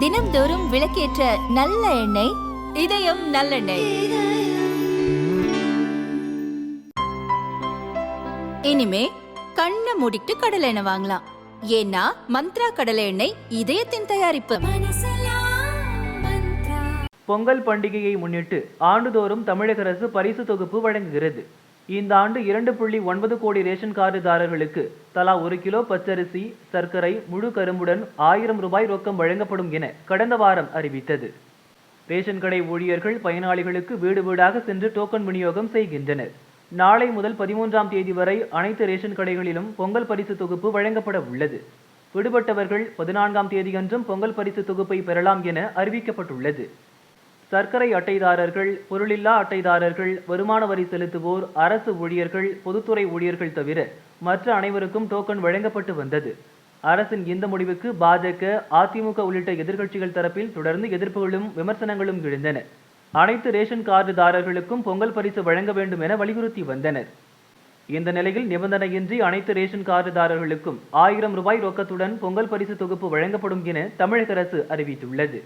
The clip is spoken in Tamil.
தினம்தோறும் விளக்கேற்ற நல்ல எண்ணெய் இதயம் நல்லெண்ணெய். இனிமே கண்ணை மூடிட்டு கடலை எண்ணெய் வாங்கலாம். ஏன்னா மந்த்ரா கடலை எண்ணெய் இதயத்தின் தயாரிப்பு. பொங்கல் பண்டிகையை முன்னிட்டு ஆண்டுதோறும் தமிழக அரசு பரிசு தொகுப்பு வழங்குகிறது. இந்த ஆண்டு இரண்டு புள்ளி ஒன்பது கோடி ரேஷன் கார்டுதாரர்களுக்கு தலா ஒரு கிலோ பச்சரிசி சர்க்கரை முழு கரும்புடன் ஆயிரம் ரூபாய் ரொக்கம் வழங்கப்படும் என கடந்த வாரம் அறிவித்தது. ரேஷன் கடை ஊழியர்கள் பயனாளிகளுக்கு வீடு வீடாக சென்று டோக்கன் விநியோகம் செய்கின்றனர். நாளை முதல் பதிமூன்றாம் தேதி வரை அனைத்து ரேஷன் கடைகளிலும் பொங்கல் பரிசு தொகுப்பு வழங்கப்பட உள்ளது. விடுபட்டவர்கள் பதினான்காம் தேதியன்றும் பொங்கல் பரிசு தொகுப்பை பெறலாம் என அறிவிக்கப்பட்டுள்ளது. சர்க்கரை அட்டைதாரர்கள் பொருளில்லா அட்டைதாரர்கள் வருமான வரி செலுத்துவோர் அரசு ஊழியர்கள் பொதுத்துறை ஊழியர்கள் தவிர மற்ற அனைவருக்கும் டோக்கன் வழங்கப்பட்டு வந்தது. அரசின் இந்த முடிவுக்கு பாஜக அதிமுக உள்ளிட்ட எதிர்க்கட்சிகள் தரப்பில் தொடர்ந்து எதிர்ப்புகளும் விமர்சனங்களும் எழுந்தன. அனைத்து ரேஷன் கார்டுதாரர்களுக்கும் பொங்கல் பரிசு வழங்க வேண்டும் என வலியுறுத்தி வந்தனர். இந்த நிலையில் நிபந்தனையின்றி அனைத்து ரேஷன் கார்டுதாரர்களுக்கும் ஆயிரம் ரூபாய் ரொக்கத்துடன் பொங்கல் பரிசு தொகுப்பு வழங்கப்படும் என தமிழக அரசு அறிவித்துள்ளது.